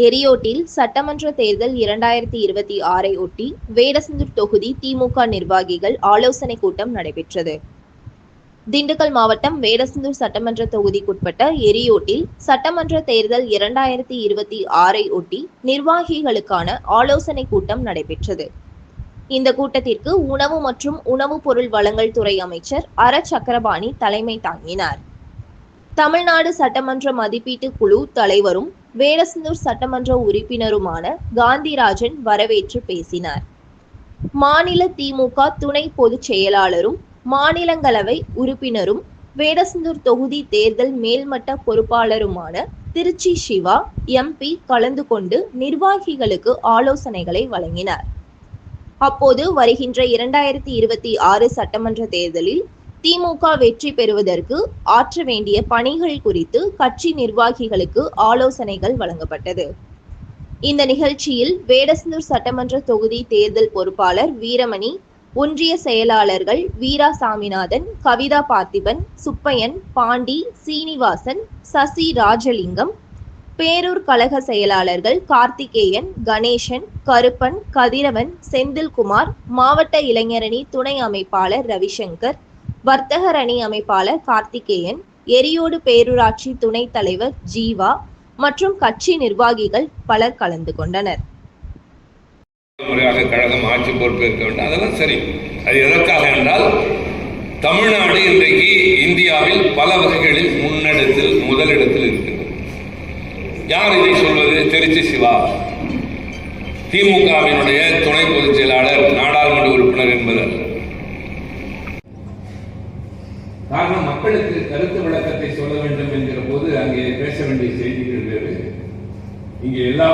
எரியோட்டில் சட்டமன்ற தேர்தல் இரண்டாயிரத்தி இருபத்தி ஆறை ஒட்டி வேடசந்தூர் தொகுதி திமுக நிர்வாகிகள் ஆலோசனை கூட்டம் நடைபெற்றது. திண்டுக்கல் மாவட்டம் வேடசந்தூர் சட்டமன்ற தொகுதிக்குட்பட்ட எரியோட்டில் சட்டமன்ற தேர்தல் இரண்டாயிரத்தி இருபத்தி ஆறை ஒட்டி நிர்வாகிகளுக்கான ஆலோசனை கூட்டம் நடைபெற்றது. இந்த கூட்டத்திற்கு உணவு மற்றும் உணவுப் பொருள் வழங்கல் துறை அமைச்சர் அர சக்கரபாணி தலைமை தாங்கினார். தமிழ்நாடு சட்டமன்ற மதிப்பீட்டு குழு தலைவரும் வேடசந்தூர் சட்டமன்ற உறுப்பினருமான காந்திராஜன் வரவேற்று பேசினார். மாநில திமுக துணை பொதுச் செயலாளரும் மாநிலங்களவை உறுப்பினரும் வேடசந்தூர் தொகுதி தேர்தல் மேல்மட்ட பொறுப்பாளருமான திருச்சி சிவா எம்பி கலந்து கொண்டு நிர்வாகிகளுக்கு ஆலோசனைகளை வழங்கினார். அப்போது வருகின்ற இரண்டாயிரத்தி இருபத்தி ஆறு சட்டமன்ற தேர்தலில் திமுக வெற்றி பெறுவதற்கு ஆற்ற வேண்டிய பணிகள் குறித்து கட்சி நிர்வாகிகளுக்கு ஆலோசனைகள் வழங்கப்பட்டது. இந்த நிகழ்ச்சியில் வேடசந்தூர் சட்டமன்ற தொகுதி தேர்தல் பொறுப்பாளர் வீரமணி ஒன்றிய செயலாளர்கள் வீரா சாமிநாதன் கவிதா பார்த்திபன் சுப்பையன் பாண்டி சீனிவாசன் சசி ராஜலிங்கம் பேரூர் கழக செயலாளர்கள் கார்த்திகேயன் கணேசன் கருப்பன் கதிரவன் செந்தில்குமார் மாவட்ட இளைஞரணி துணை அமைப்பாளர் ரவிசங்கர் வர்த்தகர் அணி அமைப்பாளர் கார்த்திகேயன் எரியோடு பேரூராட்சி துணைத் தலைவர் ஜீவா மற்றும் கட்சி நிர்வாகிகள் பலர் கலந்து கொண்டனர். கழகம் ஆட்சி பொறுப்பேற்க வேண்டும். அதெல்லாம் சரி. அது எதற்காக என்றால் தமிழ்நாடு இன்றைக்கு இந்தியாவில் பல வகைகளில் முன்னெடுத்தில் முதலிடத்தில் இருக்கிறது. யார் இதை சொல்வது? திருச்சி சிவா. திமுகவினுடைய துணை பொதுச் காரணம் மக்களுக்கு கருத்து விளக்கத்தை சொல்ல வேண்டும் என்கிற போது அங்கே பேச வேண்டிய செய்திகள் வேறு. இங்கே எல்லா